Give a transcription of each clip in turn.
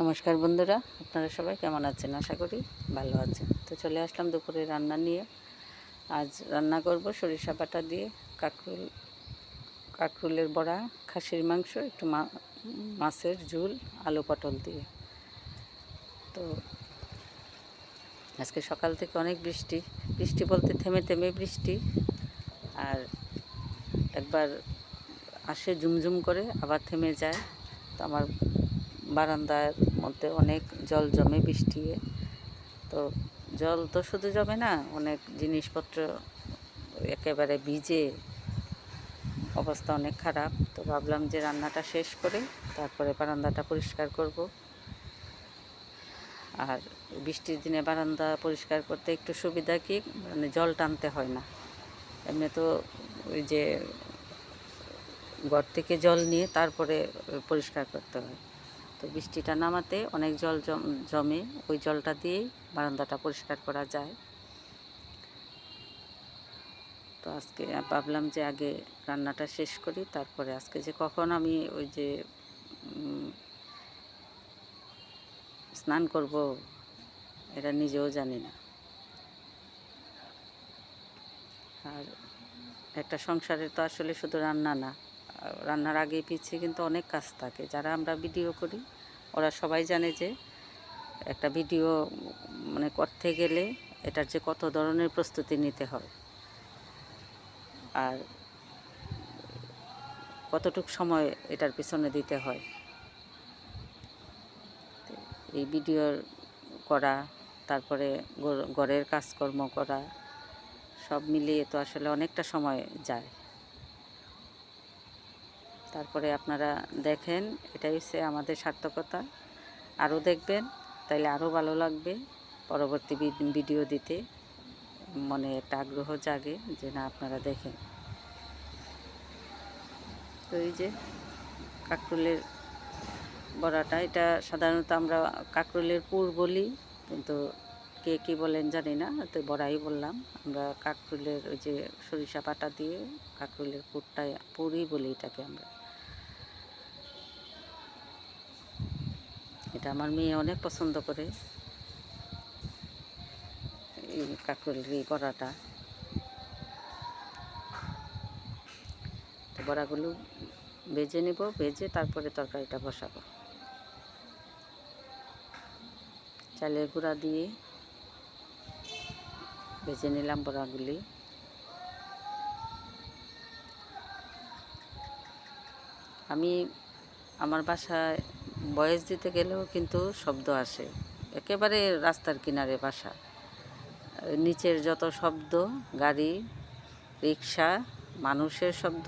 নমস্কার বন্ধুরা, আপনারা সবাই কেমন আছেন? আশা করি ভালো আছেন। তো চলে আসলাম দুপুরে রান্না নিয়ে। আজ রান্না করব সরিষা বাটা দিয়ে, কাঁকরুল, কাঁকরুলের বড়া, খাসির মাংস, একটু মাছের ঝুল, আলু পটল দিয়ে। তো আজকে সকাল থেকে অনেক বৃষ্টি। বৃষ্টি বলতে থেমে থেমে বৃষ্টি। আর একবার আসে ঝুমঝুম করে, আবার থেমে যায়। তো আমার বারান্দার মধ্যে অনেক জল জমে বৃষ্টি। তো জল তো শুধু জমে না, অনেক জিনিসপত্র একেবারে ভিজে অবস্থা অনেক খারাপ। তো ভাবলাম যে রান্নাটা শেষ করে, তারপরে বারান্দাটা পরিষ্কার করব। আর বৃষ্টির দিনে বারান্দা পরিষ্কার করতে একটু সুবিধা কি? মানে জল টানতে হয় না। এমনি তো ওই যে ঘর থেকে জল নিয়ে তারপরে পরিষ্কার করতে হয়। তো বৃষ্টিটা নামাতে অনেক জল জম- ওই জলটা দিয়েই বারান্দাটা পরিষ্কার করা যায়। তো আজকে ভাবলাম যে আগে রান্নাটা শেষ করি, তারপরে আজকে যে কখন আমি ওই যে স্নান করব, এটা নিজেও জানি না। আর একটা সংসারে তো আসলে শুধু রান্না না। রান্নার আগে পিছিয়ে কিন্তু অনেক কাজ থাকে। যারা আমরা ভিডিও করি, ওরা সবাই জানে যে একটা ভিডিও মানে করতে গেলে এটার যে কত ধরনের প্রস্তুতি নিতে হয়। আর কতটুক সময় এটার পিছনে দিতে হয়। এই ভিডিওর করা, তারপরে ঘর- ঘরের কাজকর্ম করা, সব মিলিয়ে তো আসলে অনেকটা সময় যায়। তারপরে আপনারা দেখেন, এটাই হচ্ছে আমাদের সার্থকতা। আরও দেখবেন, তাইলে আরও ভালো লাগবে পরবর্তী ভিডিও দিতে। মনে একটা আগ্রহ জাগে যে না, আপনারা দেখেন। তো এই যে কাকরুলের বড়াটা, এটা সাধারণত আমরা কাকরুলের পুর বলি, কিন্তু কে কী বলেন জানি না, তো বড়াই বললাম। আমরা কাকরুলের ওই যে সরিষা পাতা দিয়ে কাকরুলের পুরটা পুরই বলি এটাকে আমরা। এটা আমার মেয়ে অনেক পছন্দ করে। এই কাকরুলের এই বড়াটা তো বড়াগুলো ভেজে নিব, ভেজে তারপরে তরকারিটা বসাবো। চালের গুঁড়া দিয়ে ভেজে নিলাম বড়াগুলি। আমি আমার বাসায় বয়স দিতে গেলেও কিন্তু শব্দ আসে। একেবারে রাস্তার কিনারে বাসা। নিচের যত শব্দ, গাড়ি, রিক্সা, মানুষের শব্দ,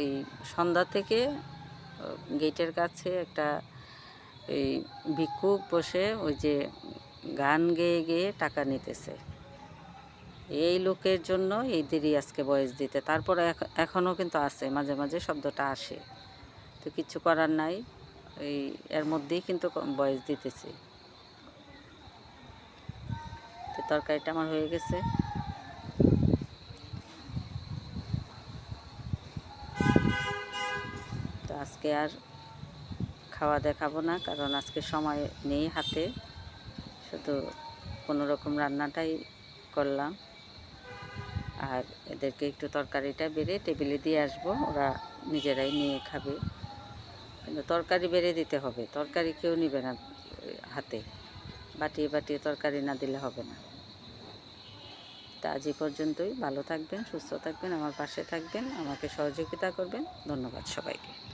এই সন্ধ্যা থেকে গেটের কাছে একটা, এই ভিক্ষুক বসে ওই যে গান গেয়ে গেয়ে টাকা নিতেছে। এই লোকের জন্য এই দেরি আজকে বয়স দিতে। তারপরে এখনও কিন্তু আছে মাঝে মাঝে শব্দটা আসে। তো কিছু করার নাই। এই এর মধ্যেই কিন্তু বয়স দিতেছি। তো তরকারিটা আমার হয়ে গেছে। তো আজকে আর খাওয়া দেখাবো না, কারণ আজকে সময় নেই হাতে। শুধু কোনো রকম রান্নাটাই করলাম। আর এদেরকে একটু তরকারিটা বেড়ে টেবিলে দিয়ে আসব, ওরা নিজেরাই নিয়ে খাবে। কিন্তু তরকারি বেড়ে দিতে হবে। তরকারি কেউ নিবে না হাতে। বাটিয়ে বাটিয়ে তরকারি না দিলে হবে না। তা আজ পর্যন্তই। ভালো থাকবেন, সুস্থ থাকবেন, আমার পাশে থাকবেন, আমাকে সহযোগিতা করবেন। ধন্যবাদ সবাইকে।